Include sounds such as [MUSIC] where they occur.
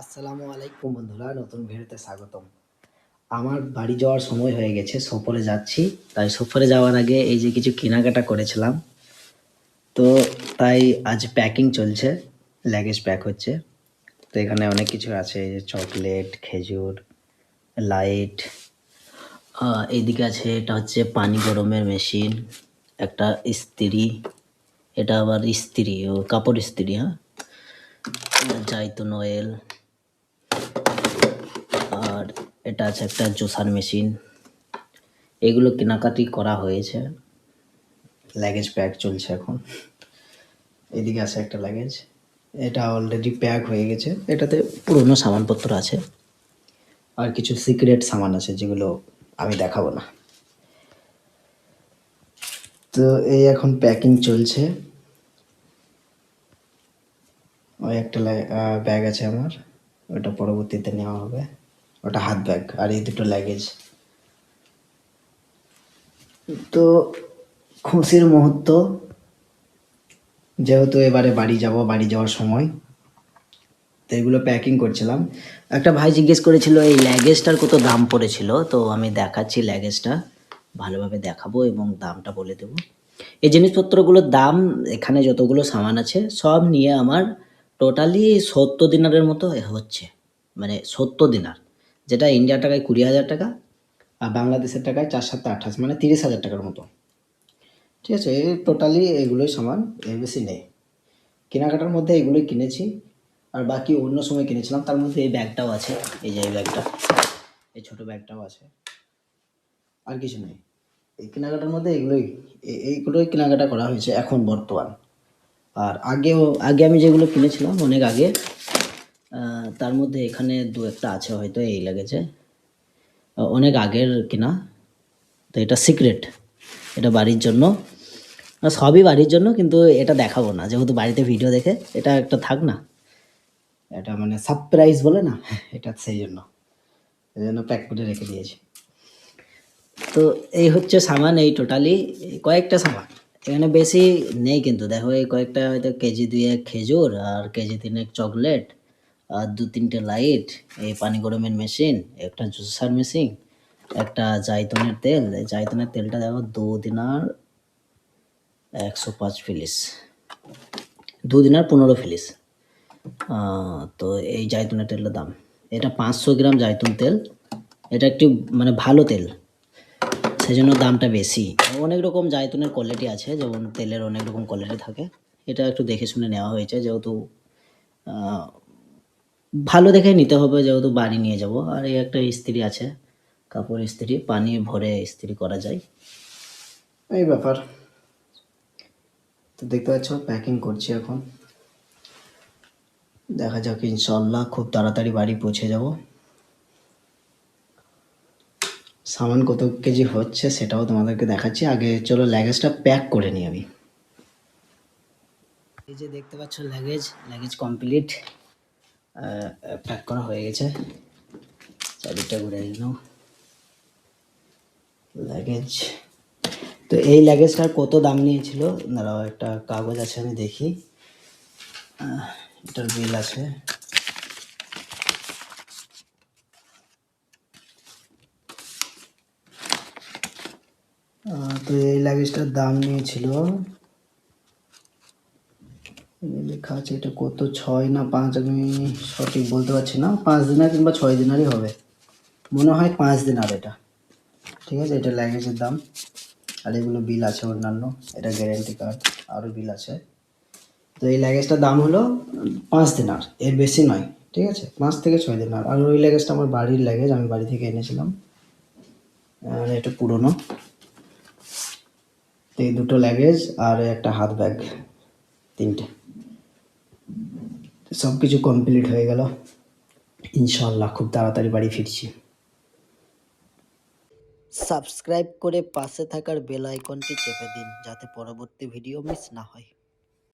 আসসালামু আলাইকুম বন্ধুরা, নতুন ভিডিওতে স্বাগতম। আমার বাড়ি যাওয়ার সময় হয়ে গেছে, সফরে যাচ্ছি। তাই সফরে যাওয়ার আগে এই যে কিছু কেনাকাটা করেছিলাম। তো তাই আজ প্যাকিং চলছে লাগেজ প্যাক হচ্ছে। তো এখানে অনেক কিছু আছে, এই যে চকলেট খেজুর লাইট এইদিকে আছে, এটা হচ্ছে পানি গরমের মেশিন একটা ইস্ত্রি। এটা আবার ইস্ত্রি, ও কাপড় ইস্ত্রি হ্যাঁ? জাইতুন অয়েল এটা আছে একটা জোসার মেশিন। এগুলো কেনাকাটি করা হয়েছে। লাগেজ প্যাক চলছে এখন। এদিকে আছে একটা লাগেজ এটা অলরেডি প্যাক হয়ে গেছে। এটাতে পুরনো সামানপত্র আছে। আর কিছু সিক্রেট সামান আছে যেগুলো আমি দেখাবো না। তো এই এখন প্যাকিং চলছে। ওই একটা ব্যাগ আছে আমার। ওটা পরবর্তীতে নেওয়া হবে। ওটা হাত ব্যাগ আর এই দুটো লাগেজ তো খুশির মুহূর্ত, যেহেতু এবারে বাড়ি যাব, বাড়ি যাওয়ার সময়, তো এগুলো প্যাকিং করছিলাম। একটা ভাই জিজ্ঞেস করেছিল, এই ল্যাগেজটার কত দাম পড়েছিল? তো আমি দেখাচ্ছি ল্যাগেজটা ভালোভাবে দেখাবো এবং দামটা বলে দেবো। এই জিনিসপত্রগুলোর দাম, এখানে যতগুলো সামান আছে, সব নিয়ে আমার টোটালি সত্তর দিনারের মতো হচ্ছে। মানে সত্তর দিনার। যেটা ইন্ডিয়ার টাকায় কুড়ি হাজার টাকা আর বাংলাদেশের টাকায় চার সাত আঠাশ মানে তিরিশ হাজার টাকার মতো। ঠিক আছে, এই টোটালি এগুলোই সামান এর বেশি নেই। কেনাকাটার মধ্যে এগুলোই কিনেছি, আর বাকি অন্য সময় কিনেছিলাম, তার মধ্যে এই ব্যাগটাও আছে, এই যে এই ব্যাগটা, এই ছোটো ব্যাগটাও আছে। আর কিছু নেই। এই কেনাকাটার মধ্যে এগুলোই এইগুলোই কেনাকাটা করা হয়েছে এখন বর্তমান। আর আগেও, আগে আমি যেগুলো কিনেছিলাম, অনেক আগে তার মধ্যে এখানে দু একটা আছে হয়তো এই লেগেছে। অনেক আগের কিনা, তো এটা সিক্রেট। এটা বাড়ির জন্য। সবই বাড়ির জন্য, কিন্তু এটা দেখাবো না। যেহেতু বাড়িতে ভিডিও দেখে, এটা একটা থাক না। এটা মানে সারপ্রাইজ বলে না, [LAUGHS] এটা সেই জন্য। এই জন্য প্যাক করে রেখে দিয়েছি। তো এই হচ্ছে সামান এই টোটালি কয়েকটা সামান। এখানে বেশি নেই কিন্তু। দেখো, এই কয়েকটা হয়তো কেজি দুয়েক খেজুর আর কেজি তিনেক চকলেট আর দু তিনটে লাইট এই পানি গরমের মেশিন একটা জুসার মেশিন একটা জাইতুনের তেল। এই জাইতুনের তেলটা দেখো দু দিনার একশো পাঁচ ফিলিস। দু দিনার পনেরো ফিলিস। তো এই জাইতুনের তেলের দাম। এটা পাঁচশো গ্রাম জাইতুন তেল। এটা একটি মানে ভালো তেল। সেই জন্য দামটা বেশি। অনেক রকম জায়তুনের কোয়ালিটি আছে, যেমন তেলের অনেক রকম কোয়ালিটি থাকে। এটা একটু দেখে শুনে নেওয়া হয়েছে, যেহেতু ভালো দেখে নিতে হবে যেহেতু বাড়ি নিয়ে যাব। আর এই একটা ইস্ত্রি আছে কাপড় ইস্ত্রি পানি ভরে ইস্ত্রি করা যায়। এই ব্যাপার। তো দেখতে পাচ্ছ প্যাকিং করছি এখন। দেখা যাক ইনশাল্লাহ খুব তাড়াতাড়ি বাড়ি পৌঁছে যাব। সামান কত কেজি হচ্ছে সেটাও তোমাদেরকে দেখাচ্ছি। আগে চলো লাগেজটা প্যাক করে নিই আমি। এই যে দেখতে পাচ্ছ লাগেজ লাগেজ কমপ্লিট প্যাক করা হয়ে গেছে। চাবিটা ঘুরে নাও লাগেজ তো এই লাগেজটার কত দাম নিয়েছিল? দাঁড়াও, একটা কাগজ আছে, আমি দেখি। এটার বিল আছে। তো এই লাগেজটার দাম নিয়েছিল লেখা আছে, এটা কত? ছয় না পাঁচ? আমি সঠিক বলতে পারছি না। পাঁচ দিনার কিংবা ছয় দিনারই হবে। মনে হয় পাঁচ দিনার এটা। ঠিক আছে? এটা লাগেজের দাম। আর এগুলো বিল আছে অন্যান্য। এটা গ্যারেন্টি কার্ড আরও বিল আছে। তো এই ল্যাগেজটার দাম হলো পাঁচ দিনার। এর বেশি নয়। ঠিক আছে? পাঁচ থেকে ছয় দিনার। আর ওই লাগেজটা আমার বাড়ির লাগেজ। আমি বাড়ি থেকে এনেছিলাম। আর এটা পুরনো। এই দুটো লাগেজ আর একটা হাত ব্যাগ। তিনটে। সব কিছু কমপ্লিট হয়ে গেল। ইনশাল্লাহ খুব তাড়াতাড়ি বাড়ি ফিরছি। সাবস্ক্রাইব করে পাশে থাকার বেল আইকনটি চেপে দিন, যাতে পরবর্তী ভিডিও মিস না হয়।